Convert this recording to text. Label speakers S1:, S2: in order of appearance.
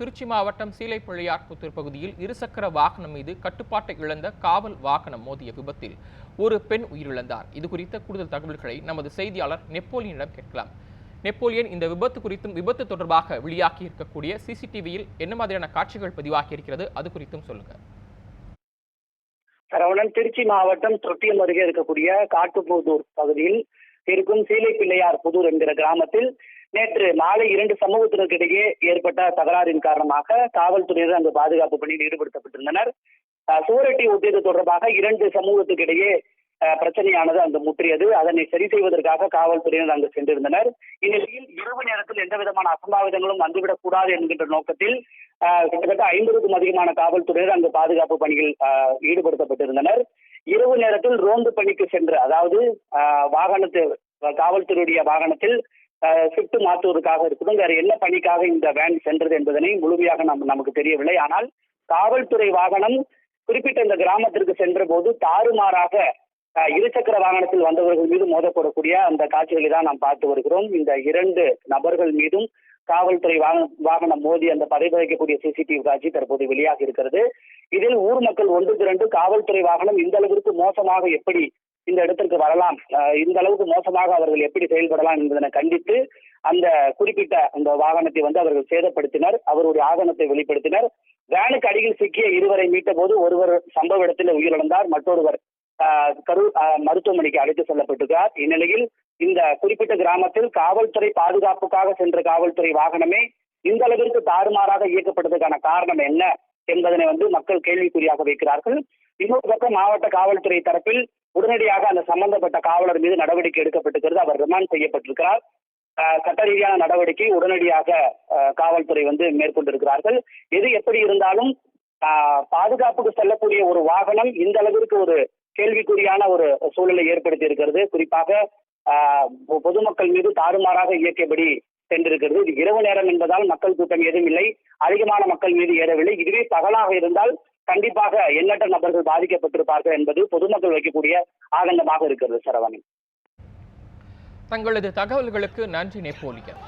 S1: திருச்சி மாவட்டம் சீலைப்பிள்ளையார்புத்தூர் பகுதியில் இருசக்கர வாகனம் மீது கட்டுப்பாட்டை இழந்த காவல் வாகனம் மோதிய விபத்தில் ஒரு பெண் உயிரிழந்தார். இது குறித்த கூடுதல் தகவல்களை நமது செய்தியாளர் நெப்போலியனிடம் கேட்கலாம். நெப்போலியன் இந்த விபத்து குறித்தும் விபத்து தொடர்பாக வெளியாகி இருக்கக்கூடிய சிசிடிவியில் என்ன மாதிரியான காட்சிகள் பதிவாகி இருக்கிறது? அது குறித்தும் சொல்லுங்க.
S2: சரவணன் திருச்சி மாவட்டம் தொட்டியம் அருகே இருக்கக்கூடிய காட்டுப்புதூர் பகுதியில் இருக்கும் சீலை பிள்ளையார் புதூர் என்கிற கிராமத்தில் நேற்று மாலை இரண்டு சமூகத்தினருக்கிடையே ஏற்பட்ட தகராறின் காரணமாக காவல்துறையினர் அங்கு பாதுகாப்பு பணியில் ஈடுபடுத்தப்பட்டிருந்தனர். அஹ், சுவரொட்டி ஒட்டியது தொடர்பாக இரண்டு சமூகத்துக்கிடையே பிரச்சனையானது அங்கு முற்றியது. அதனை சரி செய்வதற்காக காவல்துறையினர் அங்கு சென்றிருந்தனர். இந்நிலையில் இரவு நேரத்தில் எந்த விதமான அசம்பாவிதங்களும் வந்துவிடக் கூடாது என்கின்ற நோக்கத்தில் அஹ், கிட்டத்தட்ட ஐம்பதுக்கும் அதிகமான காவல்துறையினர் அங்கு பாதுகாப்பு பணியில் அஹ், ஈடுபடுத்தப்பட்டிருந்தனர். இரவு நேரத்தில் ரோந்து பணிக்கு சென்று அதாவது அஹ், வாகனத்து காவல்துறையுடைய வாகனத்தில் ஷிஃப்ட் மாற்றுவதற்காக இருக்கட்டும் வேற என்ன பணிக்காக இந்த வேன் சென்றது என்பதனை முழுமையாக நம் நமக்கு தெரியவில்லை. ஆனால் காவல்துறை வாகனம் குறிப்பிட்ட இந்த கிராமத்திற்கு சென்ற போது தாறுமாறாக இருசக்கர வாகனத்தில் வந்தவர்கள் மீது மோதப்படக்கூடிய அந்த காட்சிகளை தான் நாம் பார்த்து வருகிறோம். இந்த இரண்டு நபர்கள் மீதும் காவல்துறை வாகனம் வாகனம் மோதி அந்த பதைபதைக்கக்கூடிய சிசிடிவி காட்சி தற்போது வெளியாக இருக்கிறது. இதில் ஊர் மக்கள் ஒன்று திரண்டு காவல்துறை வாகனம் இந்த அளவிற்கு மோசமாக எப்படி இந்த இடத்திற்கு வரலாம். இந்த அளவுக்கு மோசமாக அவர்கள் எப்படி செயல்படலாம் என்பதனை கண்டித்து அந்த குறிப்பிட்ட அந்த வாகனத்தை வந்து அவர்கள் சேதப்படுத்தினர். அவருடைய ஆகனத்தை வெளிப்படுத்தினர். வேனுக்கு அடியில் சிக்கிய இருவரை மீட்ட போது ஒருவர் சம்பவ இடத்தில் உயிரிழந்தார். மற்றொருவர் அஹ், அஹ், மருத்துவமனைக்கு அழைத்து செல்லப்பட்டுள்ளார். இந்நிலையில் இந்த குறிப்பிட்ட கிராமத்தில் காவல்துறை பாதுகாப்புக்காக சென்ற காவல்துறை வாகனமே இந்த அளவிற்கு தாறுமாறாக இயக்கப்படுவதற்கான காரணம் என்ன என்பதனை வந்து மக்கள் கேள்விக்குறியாக வைக்கிறார்கள். இன்னொரு பக்கம் மாவட்ட காவல்துறை தரப்பில் உடனடியாக அந்த சம்பந்தப்பட்ட காவலர் மீது நடவடிக்கை எடுக்கப்பட்டிருக்கிறது. அவர் ரிமாண்ட் செய்யப்பட்டிருக்கிறார். சட்ட ரீதியான நடவடிக்கை உடனடியாக காவல்துறை வந்து மேற்கொண்டிருக்கிறார்கள். எது எப்படி இருந்தாலும் பாதுகாப்புக்கு செல்லக்கூடிய ஒரு வாகனம் இந்த அளவிற்கு ஒரு கேள்விக்குறியான ஒரு சூழலை ஏற்படுத்தி இருக்கிறது குறிப்பாக பொ- பொதுமக்கள் மீது தாறுமாறாக இயக்கியபடி சென்றிருக்கிறது. இது இரவு நேரம் என்பதால் மக்கள் கூட்டம் ஏதும் இல்லை. அதிகமான மக்கள் மீது ஏறவில்லை. இதுவே பகலாக இருந்தால் கண்டிப்பாக எண்ணற்ற நபர்கள் பாதிக்கப்பட்டிருப்பார்கள் என்பது பொதுமக்கள் வைக்கக்கூடிய ஆனந்தமாக இருக்கிறது சரவணன்
S1: தங்களது தகவல்களுக்கு நன்றி நெப்போலியன்